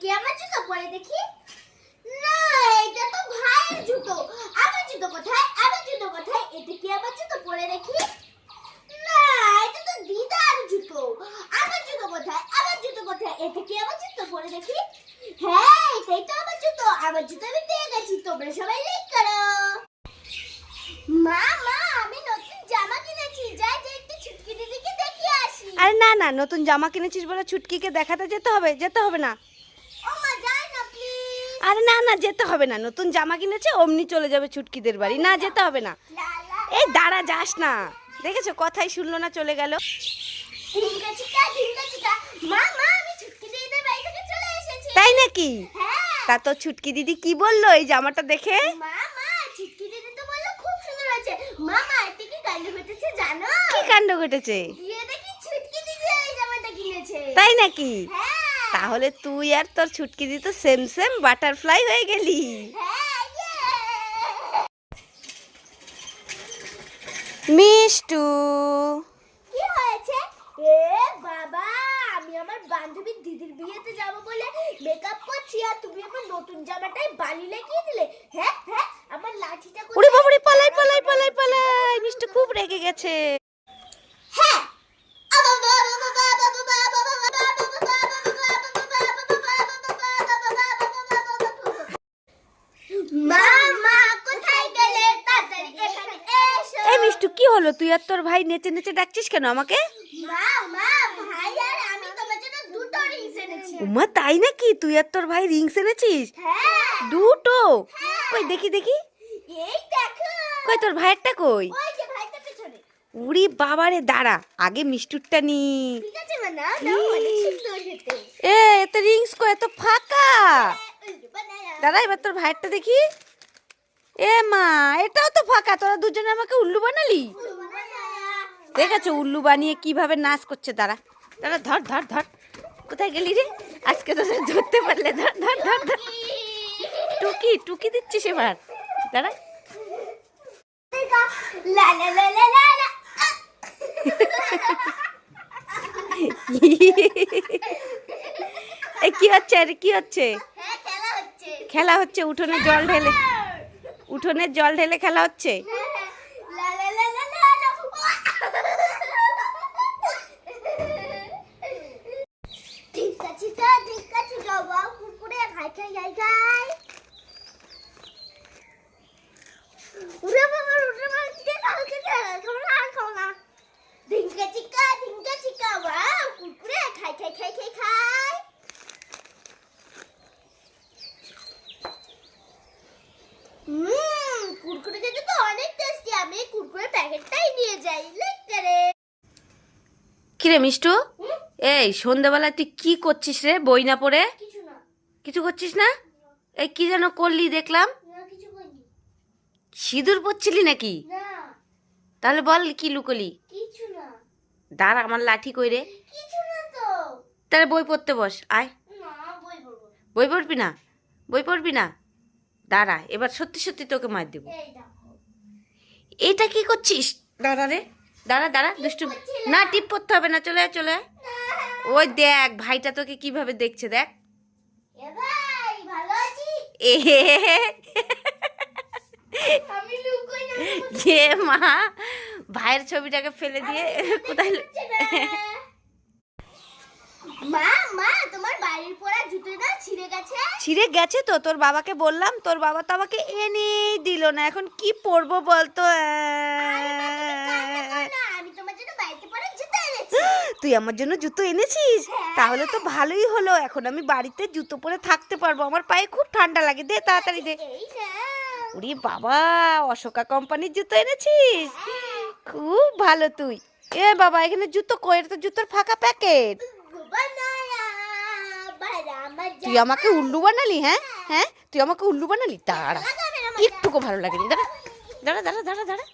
কি আমার জুতো পরে দেখি। না, এটা তো ভাইয়ের জুতো। আমার জুতো কোথায়? আমার জুতো কোথায়? এটা কি আমার জুতো পরে দেখি? না, এটা তো দিদার জুতো। আমার জুতো কোথায়? আমার জুতো কোথায়? এটা কি আমার জুতো পরে দেখি? হ্যাঁ এটাই তো আমার জুতো। আমার জুতো আমি পেয়ে গেছি। তোমরা সবাই লাইক করো। মা মা, আমি নতুন জামা কিনেছি। যাই যে একটু ছুটকি দিদিকে দেখিয়ে আসি। আরে না না, নতুন জামা কিনেছিস বলে ছুটকিকে দেখাতে যেতে হবে যেতে হবে না। আরে না না যেতে হবে না। নতুন জামা কিনেছে অমনি চলে যাবে ছুটকিদের বাড়ি। না যেতে হবে না। এই দাঁড়া যাস না। দেখেছ কথাই শুনলো না চলে গেল। তাই নাকি? হ্যাঁ। তা তো ছুটকি দিদি কি বলল এই জামাটা দেখে? কি কাণ্ড ঘটেছে কিনেছে। তাই নাকি? হ্যাঁ। তাহলে তুই আর তোর ছুটকি দিদি তো সেম সেম বাটারফ্লাই হয়ে গেলি। মিষ্টু। কি হয়েছে? এ বাবা আমি আমার বান্ধবীর দিদির বিয়েতে যাব বলে মেকআপ করছি আর তুমি আমার নতুন জামাটাই বালি লাগিয়ে দিলে। হ্যাঁ হ্যাঁ আমার লাঠিটা কোথায়? উড়ি বাবুরি পালাই পালাই পালাই পালাই। মিষ্টু খুব রেগে গেছে হ্যাঁ মা মা কোথায় গেলে তাড়াতাড়ি এখানে এসো এই মিষ্টু কি হলো? তুই আর তোর ভাই নেচে নেচে ডাকছিস কেন আমাকে? উমা তাই নাকি? তুই আর তোর ভাই রিংস এনেছিস? হ্যাঁ। দুটো? কই দেখি দেখি। কই তোর ভাইয়েরটা কই? উড়ি বাবারে দাঁড়া। আগে মিষ্টুরটা নি। এ এত রিংস কই? এত ফাঁকা। দাঁড়া এবার তোর ভাইয়েরটা দেখি। এ মা, এটাও তো ফাঁকা। তোরা দুজনে আমাকে উল্লু বানালি? দেখেছ উল্লু বানিয়ে কীভাবে নাচ করছে তারা? দাঁড়া ধর ধর ধর। কোথায় গেলি রে? আজকে তো ধরতে পারলে, ধর ধর ধর ধর। টুকি টুকি দিচ্ছিস এবার। দাঁড়া কি হচ্ছে, আরে কি হচ্ছে? খেলা হচ্ছে উঠোনে জল ঢেলে। উঠোনে জল ঢেলে খেলা হচ্ছে? লা লা লা লা কিরে মিষ্টু? এই সন্ধেবেলা তুই কি করছিস রে বই না পড়ে? কিছু করছিস না? এই কি যেন করলি দেখলাম। সিঁদুর পড়ছিলি নাকি? তাহলে বল কি লুকলি। দাঁড়া আমার লাঠি কই রে? তাহলে বই পড়তে বস আয়। বই পড়বি না। বই পড়বি না? দাঁড়া এবার সত্যি সত্যি তোকে মার দেবো। এটা কি করছিস? দাঁড়া রে। দাঁড়া দাঁড়া দুষ্টু না। টিপ পড়তে হবে না চলে চলে। ওই দেখ ভাইটা তোকে কীভাবে দেখছে দেখ। এ যে মা ভাইয়ের ছবিটাকে ফেলে দিয়ে কোথায় মা মা বাড়ির পরা জুতোটা ছিঁড়ে গেছে। ছিঁড়ে গেছে তো? তোর বাবাকে বললাম তোর বাবা তো আমাকে এনেই দিল না। এখন কি পরবো বলতো? আমি তোমার জন্য বাড়িতে পরা জুতো এনেছি। তুই আমার জন্য জুতো এনেছিস? তাহলে তো ভালোই হলো। এখন আমি বাড়িতে জুতো পরে থাকতে পারব। আমার পায়ে খুব ঠান্ডা লাগে। দে তাড়াতাড়ি দে। উরি বাবা অশোকা কোম্পানির জুতো এনেছিস? খুব ভালো তুই। এ বাবা এখানে জুতো এটা তো জুতোর ফাঁকা প্যাকেট। তুই আমাকে উল্লু বানালি হ্যাঁ? হ্যাঁ? তুই আমাকে উল্লু বানালি? দাঁড়া। একটুকু ভালো লাগেনি। দাঁড়া। দাঁড়া দাঁড়া দাঁড়া দাঁড়া।